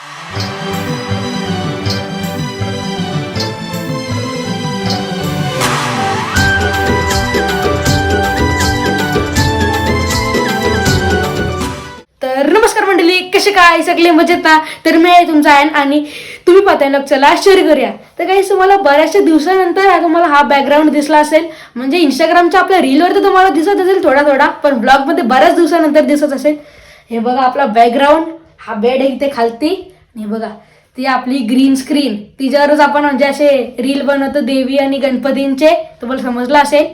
तर नमस्कार मंडळी कसे काय? सगळे मजेत ना? तर मी आहे तुमचा आहे आणि तुम्ही पाहताय ना चला शेअर करूया तर काही तुम्हाला बऱ्याचशा दिवसानंतर तुम्हाला हा बॅकग्राऊंड दिसला असेल. म्हणजे इंस्टाग्रामच्या आपल्या रीलवर तर तुम्हाला दिसत असेल थोडा थोडा पण ब्लॉगमध्ये बऱ्याच दिवसानंतर दिसत असेल. हे बघा आपला बॅकग्राऊंड हा बेड आहे इथे खालती. हे बघा ती आपली ग्रीन स्क्रीन तिच्यावरच आपण म्हणजे असे रील बनवतो देवी आणि गणपतींचे. तुम्हाला समजलं असेल?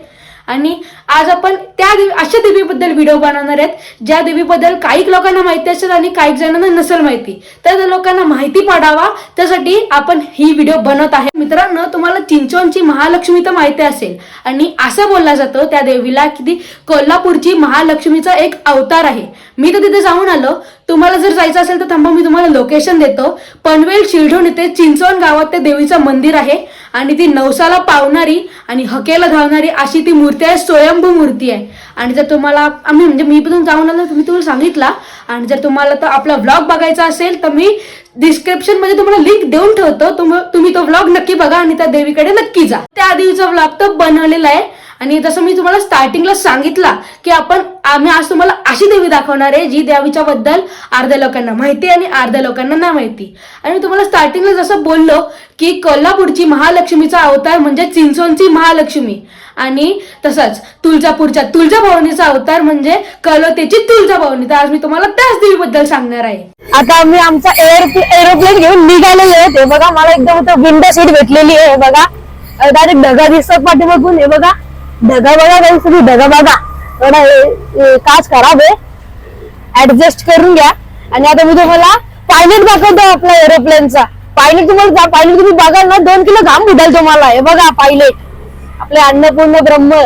आणि आज आपण त्या देवी अशा देवीबद्दल व्हिडिओ बनवणार आहेत ज्या देवीबद्दल काही लोकांना माहिती असेल आणि काही जणांना नसेल माहिती. तर त्या लोकांना माहिती पाडावा. त्यासाठी आपण ही व्हिडिओ बनवत आहे. मित्रांनो तुम्हाला चिंचवणची महालक्ष्मी तर माहिती असेल. आणि असं बोलला जातो त्या देवीला की ती कोल्हापूरची महालक्ष्मीचा एक अवतार आहे. मी तर तिथे जाऊन आलो. तुम्हाला जर जायचं असेल तर थांबा मी तुम्हाला लोकेशन देतो. पनवेल शिरढोण येथे चिंचवण गावात ते देवीचं मंदिर आहे आणि ती नवसाला पावणारी आणि हकेला धावणारी अशी ती मूर्ती आहे स्वयंभू मूर्ती आहे. आणि जर तुम्हाला आम्ही म्हणजे मी पण जाऊन आलो तुम्ही तुम्हाला सांगितला. आणि जर तुम्हाला तर आपला व्लॉग बघायचा असेल तर मी डिस्क्रिप्शनमध्ये तुम्हाला लिंक देऊन ठेवतो. तुम्ही तो व्लॉग नक्की बघा आणि त्या देवीकडे नक्की जा. त्या देवीचा व्लॉग तर बनवलेला आहे. आणि जसं मी तुम्हाला स्टार्टिंगला सांगितला की आपण आम्ही आज तुम्हाला अशी देवी दाखवणार आहे जी देवीच्या बद्दल अर्ध्या लोकांना माहिती आणि अर्ध्या लोकांना नाही माहिती. आणि मी तुम्हाला स्टार्टिंगला जसं बोललो की कोल्हापूरची महालक्ष्मीचा अवतार म्हणजे चिंचवणची महालक्ष्मी. आणि तसंच तुळजापूरच्या तुळजाभवानीचा अवतार म्हणजे कलोतेची तुळजाभवानी. तर आज मी तुम्हाला त्याच देवीबद्दल सांगणार आहे. आता आम्ही आमचा एअर एरोप्लेन घेऊन निघालेले आहे. ते बघा मला एकदम आता विंडो सीट भेटलेली आहे. बघा. डायरेक्ट ढगा दिसतात पाठीमागून. हे बघा. ढगा बघा काही सगळी ढगा बघा. थोडा काच खराब आहे. ऍडजस्ट करून घ्या. आणि आता मी तुम्हाला पायलट दाखवतो आपला एरोप्लेनचा पायलट तुम्हाला पायलट तुम्ही बघाल ना दोन किलो घाम बुडाल तुम्हाला. हे बघा पायलट आपले अन्नपूर्ण ब्रह्म.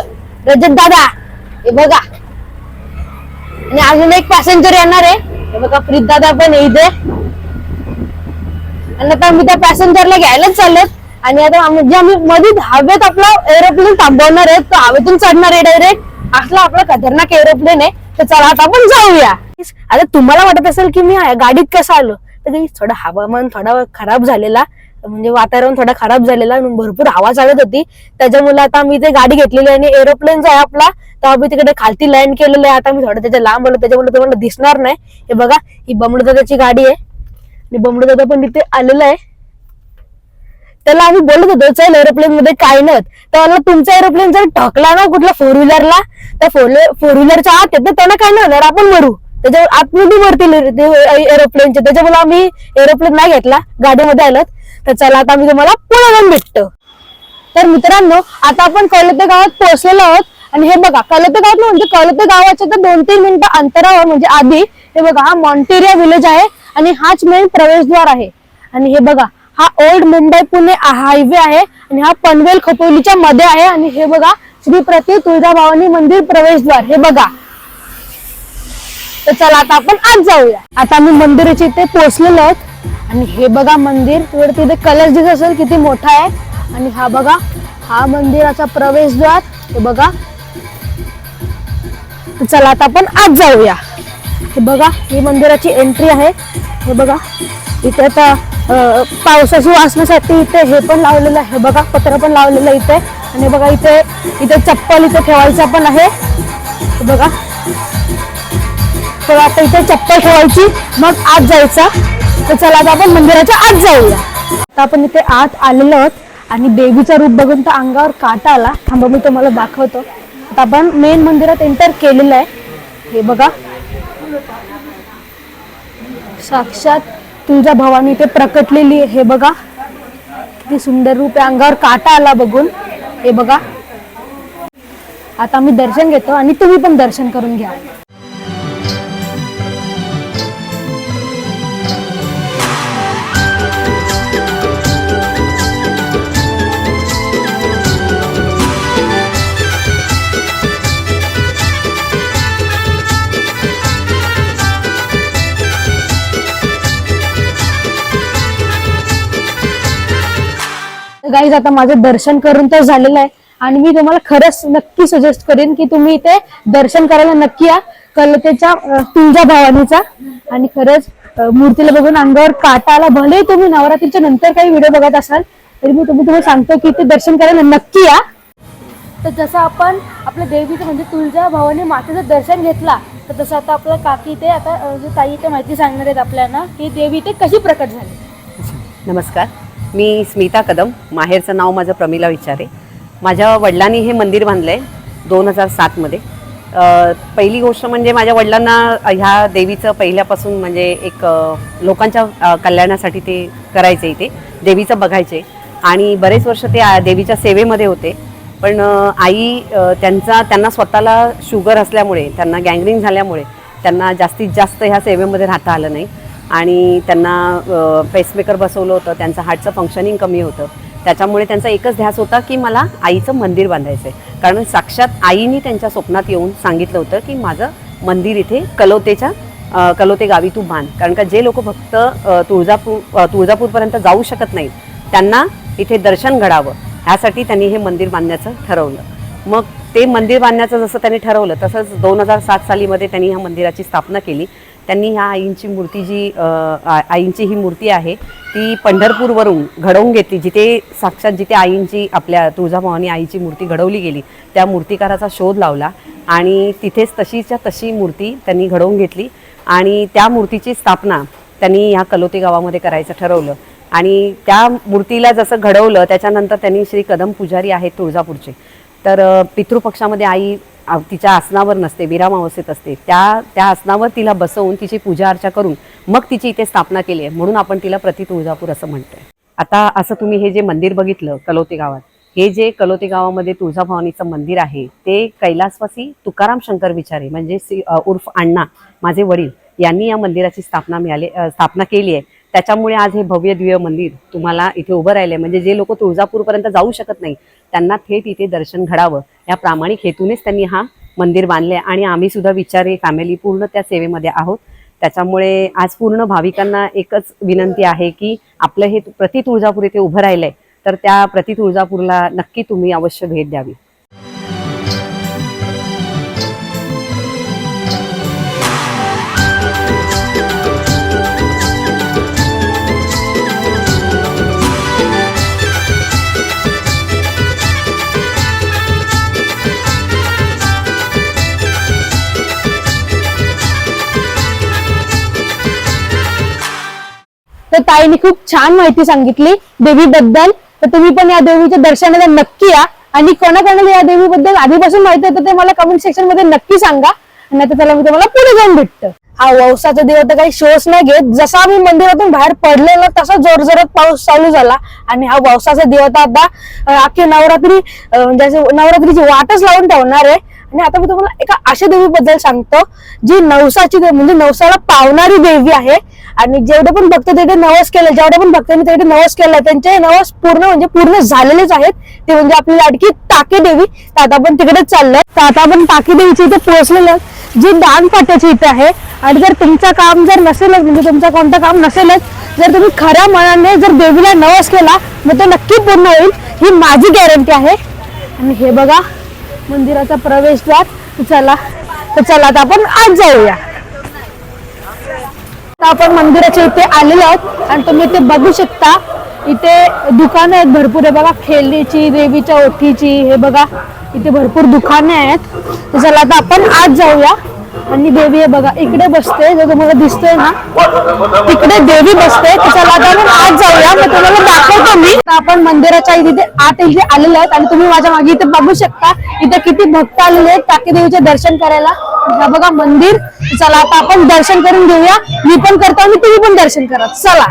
रजत दादा हे बघा. आणि अजून एक पॅसेंजर येणार आहे. हे बघा प्रीत दादा पण आहे इथे. आणि आता मी त्या पॅसेंजरला घ्यायलाच चाललोत आणि आता म्हणजे आम्ही मध्ये हवेत आपला एरोप्लेन थांबवणार आहे तो हवेतून चढणार आहे डायरेक्ट असला आपला खतरनाक एरोप्लेन आहे तर चला आता आपण जाऊया. आता तुम्हाला वाटत असेल की मी गाडीत कसं आलो? तर काही थोडं हवामान थोडा खराब झालेला म्हणजे वातावरण थोडा खराब झालेला भरपूर हवा चालत होती. त्याच्यामुळे आता मी ते गाडी घेतलेली आहे आणि एरोप्लेन जो आहे आपला तो आम्ही तिकडे खालती लँड केलेलं आहे. आता मी थोडं त्याच्या लांब आलो त्याच्यामुळे तुम्हाला दिसणार नाही. हे बघा ही बमडदाची गाडी आहे. आणि बमडदादा पण इथे आलेला आहे. त्याला आम्ही बोलत होतो चल एरोप्लेन मध्ये काय नव्हत तर तुमचा एरोप्लेन जर ठोकला ना कुठला फोर व्हीलरला तर फोर फोर व्हीलरच्या आत येत त्यांना काय नाही होणार आपण मरू. त्याच्यावर आतमध्ये मरतील एरोप्लेनचे त्याच्यामुळे आम्ही एरोप्लेन नाही घेतला गाडीमध्ये आलो तर चला आता आम्ही तुम्हाला पुढे जाऊन भेटतो. तर मित्रांनो आता आपण कळते गावात पोहोचलेलो आहोत. आणि हे बघा कळते गावात म्हणजे कळते गावाच्या तर दोन तीन मिनिटं अंतरावर म्हणजे आधी हे बघा हा मॉन्टेरिया विलेज आहे. आणि हाच मेन प्रवेशद्वार आहे. आणि हे बघा हा ओल्ड मुंबई पुणे हायवे आहे आणि हा पनवेल खपोलीच्या मध्ये आहे आणि हे बघा श्री प्रति तुळजाभवानी मंदिर प्रवेशद्वार. हे बघा. तर चला आता आपण आज जाऊया. आता मी मंदिराच्या इथे पोहोचलेलो आहोत. आणि हे बघा मंदिर. तिकडे तिथे कलर दिसत असेल किती मोठा आहे. आणि हा बघा हा मंदिराचा प्रवेशद्वार. हे बघा. चला आता आपण आज जाऊया. हे बघा ही मंदिराची एंट्री आहे. हे बघा. इथे आता पावसाची वाचण्यासाठी इथे हे पण लावलेलं आहे. बघा पत्र पण लावलेलं आहे इथे. आणि बघा इथे इथे चप्पल इथे ठेवायचा पण आहे. बघा. तर आता इथे चप्पल ठेवायची. मग आत जायचा. तर चला आता आपण मंदिराच्या आत जाऊया. आता आपण इथे आत आलेलो आहोत. आणि देवीचा रूप बघून तर अंगावर काटा आला. थांबा मी तुम्हाला दाखवतो. आता आपण मेन मंदिरात एंटर केलेलं आहे. हे बघा. साक्षात तुझ्या भवानी इथे प्रकटलेली आहे. हे बघा. किती सुंदर रूप आहे. अंगावर काटा आला बघून. हे बघा. आता मी दर्शन घेतो आणि तुम्ही पण दर्शन करून घ्या. गाईज आता माझं दर्शन करून तर झालेलं आहे. आणि मी तुम्हाला खरंच नक्की सजेस्ट करेन की तुम्ही इथे दर्शन करायला नक्की या. कलतेच्या तुळजा भवानीचा. आणि खरंच मूर्तीला बघून अंगावर काटा आला. भले तुम्ही नवरात्रीच्या नंतर काही व्हिडिओ बघत असाल तरी मी तुम्ही तुम्हाला सांगतो की ते दर्शन करायला नक्की या. तर जसं आपण आपल्या देवीचं म्हणजे तुळजा भवानी मातेचं दर्शन घेतला तर तसं आता आपल्या काकी ते आता ताई ते माहिती सांगणार आहेत आपल्याला की देवी ते कशी प्रकट झाली? नमस्कार. मी स्मिता कदम. माहेरचं नाव माझं प्रमिला विचारे. माझ्या वडिलांनी हे मंदिर बांधलं आहे दोन हजार सातमध्ये पहिली गोष्ट म्हणजे माझ्या वडिलांना ह्या देवीचं पहिल्यापासून म्हणजे एक लोकांच्या कल्याणासाठी ते करायचे इथे देवीचं बघायचे. आणि बरेच वर्ष ते देवीच्या सेवेमध्ये होते. पण आई त्यांचा त्यांना स्वतःला शुगर असल्यामुळे त्यांना गँग्रीन झाल्यामुळे त्यांना जास्तीत जास्त ह्या सेवेमध्ये राहता आलं नाही. आणि त्यांना पेसमेकर बसवलं होतं. त्यांचं हार्टचं फंक्शनिंग कमी होतं. त्याच्यामुळे त्यांचा एकच ध्यास होता की मला आईचं मंदिर बांधायचं आहे कारण साक्षात आईने त्यांच्या स्वप्नात येऊन सांगितलं होतं की माझं मंदिर इथे कलोतेच्या कलोते गावी तू बांध. कारण का जे लोक फक्त तुळजापूर तुळजापूरपर्यंत जाऊ शकत नाहीत त्यांना इथे दर्शन घडावं. ह्यासाठी त्यांनी हे मंदिर बांधण्याचं ठरवलं. मग ते मंदिर बांधण्याचं जसं त्यांनी ठरवलं तसंच दोन हजार सात सालीमध्ये त्यांनी ह्या मंदिराची स्थापना केली. त्यांनी ह्या आईंची मूर्ती जी आईंची ही मूर्ती आहे ती पंढरपूरवरून घडवून घेतली. जिथे साक्षात जिथे आईंची आपल्या तुळजाभवानी आईची मूर्ती घडवली गेली त्या मूर्तिकाराचा शोध लावला आणि तिथेच तशीच्या तशी मूर्ती त्यांनी घडवून घेतली आणि त्या मूर्तीची स्थापना त्यांनी ह्या कलोती गावामध्ये करायचं ठरवलं. आणि त्या मूर्तीला जसं घडवलं त्याच्यानंतर त्यांनी श्री कदम पुजारी आहेत तुळजापूरचे. तर पितृपक्षामध्ये आई तिच्या आसनावर नसते विरामावस्थेत असते. त्या त्या आसनावर तिला बसवून तिची पूजा अर्चा करून मग तिची इथे स्थापना केली आहे. म्हणून आपण तिला प्रति तुळजापूर असं म्हणतोय. आता असं तुम्ही हे जे मंदिर बघितलं कलोते गावात हे जे कलोते गावामध्ये तुळजाभवानीचं मंदिर आहे ते कैलासवासी तुकाराम शंकर विचारे म्हणजे उर्फ अण्णा माझे वडील यांनी या मंदिराची स्थापना मिळाली स्थापना केली आहे. त्याच्यामुळे आज हे भव्य दिव्य मंदिर तुम्हाला इथे उभं राहिलंय. म्हणजे जे लोक तुळजापूरपर्यंत जाऊ शकत नाही त्यांना थेट इथे दर्शन घडावं. या प्रामाणिक हेतूनेच त्यांनी हा मंदिर बांधले आणि आम्ही सुद्धा विचारे फॅमिली पूर्ण त्या सेवेमध्ये आहोत. त्याच्यामुळे आज पूर्ण भाविकांना एकच विनंती आहे की आपलं हे प्रति तुळजापूर इथे उभं राहिलंय तर त्या प्रति तुळजापूरला नक्की तुम्ही अवश्य भेट द्यावी. ताईने खूप छान माहिती सांगितली देवीबद्दल. तर तुम्ही पण या देवीच्या दर्शनाला नक्की या. आणि कोणाकोणाला या देवीबद्दल आधीपासून माहिती होतं ते मला कमेंट सेक्शनमध्ये नक्की सांगा. आणि आता त्याला मी तुम्हाला पुढे जाऊन भेटतं. हा ववसाचा देव तर काही शोच नाही घेत. जसा आम्ही मंदिरातून बाहेर पडलेलो तसा जोरजोरात पाऊस चालू झाला. आणि हा ववसाचा देवता आता अख्खी नवरात्री म्हणजे नवरात्रीची वाटच लावून ठेवणार आहे. आणि आता मी तुम्हाला एका अशा देवीबद्दल सांगतो जी नवसाची देवी म्हणजे नवसाला पावणारी देवी आहे. आणि जेवढे पण भक्त तिथे नवस केले जेवढे पण भक्तांनी तिकडे नवस केला त्यांचे नवस पूर्ण म्हणजे पूर्ण झालेलेच आहेत. ते म्हणजे आपली लाडकी टाके देवी. तर आता आपण तिकडेच चाललोय. तर आता आपण टाके देवीच्या इथे पोहोचलेलो जी दान पाट्याची इथे आहे. आणि जर तुमचं काम जर नसेलच म्हणजे तुमचं कोणतं काम नसेलच जर तुम्ही खऱ्या मनाने जर देवीला नवस केला मग तो नक्की पूर्ण होईल. ही माझी गॅरंटी आहे. आणि हे बघा मंदिराचा प्रवेशद्वार चला तर चला आता आपण आज जाऊया. आपण मंदिराच्या इथे आलेलो आहोत आणि तुम्ही इथे बघू शकता इथे दुकानं आहेत भरपूर. आहे बघा खेळणीची देवीच्या ओठीची हे बघा इथे भरपूर दुकाने आहेत. तर चला आता आपण आज जाऊया. आणि देवी आहे बघा इकडे बसते जो तुम्हाला दिसतोय ना तिकडे देवी बसते तर आता आज जाऊया मग तुम्हाला दाखवतो मी. आपण मंदिराच्या इथे आत इथे आलेले आहेत आणि तुम्ही माझ्या मागे इथे बघू शकता इथे किती भक्त आलेले आहेत टाकी देवीचे दर्शन करायला. हा बघा मंदिर. चला आता आपण दर्शन करून घेऊया. मी पण करतो आणि तुम्ही पण दर्शन करा. चला.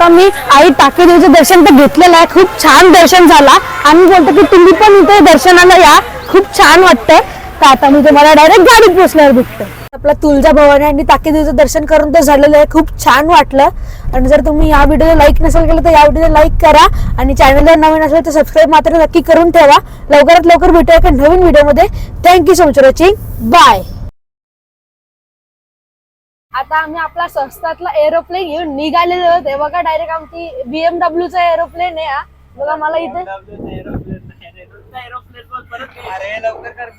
आता मी आई टाके देवीचं दर्शन तर घेतलेलं आहे. खूप छान दर्शन झाला. आणि बोलतो की तुम्ही पण इथे दर्शनाला या. खूप छान वाटतंय. तर आता मी तुम्हाला डायरेक्ट गाडीत पोचल्यावर भेटतो. आपला तुळजा भवानी आणि ताकेदेवीचं दर्शन करून तर झालेलं आहे. खूप छान वाटलं. आणि जर तुम्ही या व्हिडिओला लाईक नसेल केलं तर या व्हिडिओला लाईक करा. आणि चॅनलला नवीन असेल तर सबस्क्राईब मात्र नक्की करून ठेवा. लवकरात लवकर भेटूया एका नवीन व्हिडिओमध्ये. Thank you so much watching bye आता आम्ही आपला स्वस्तातला एरोप्लेन घेऊन निघालेलो आहोत हे बघा डायरेक्ट आमची बीएमडब्ल्यूचा एरोप्लेन आहे हा. बघा मला इथे अरे लवकर कर.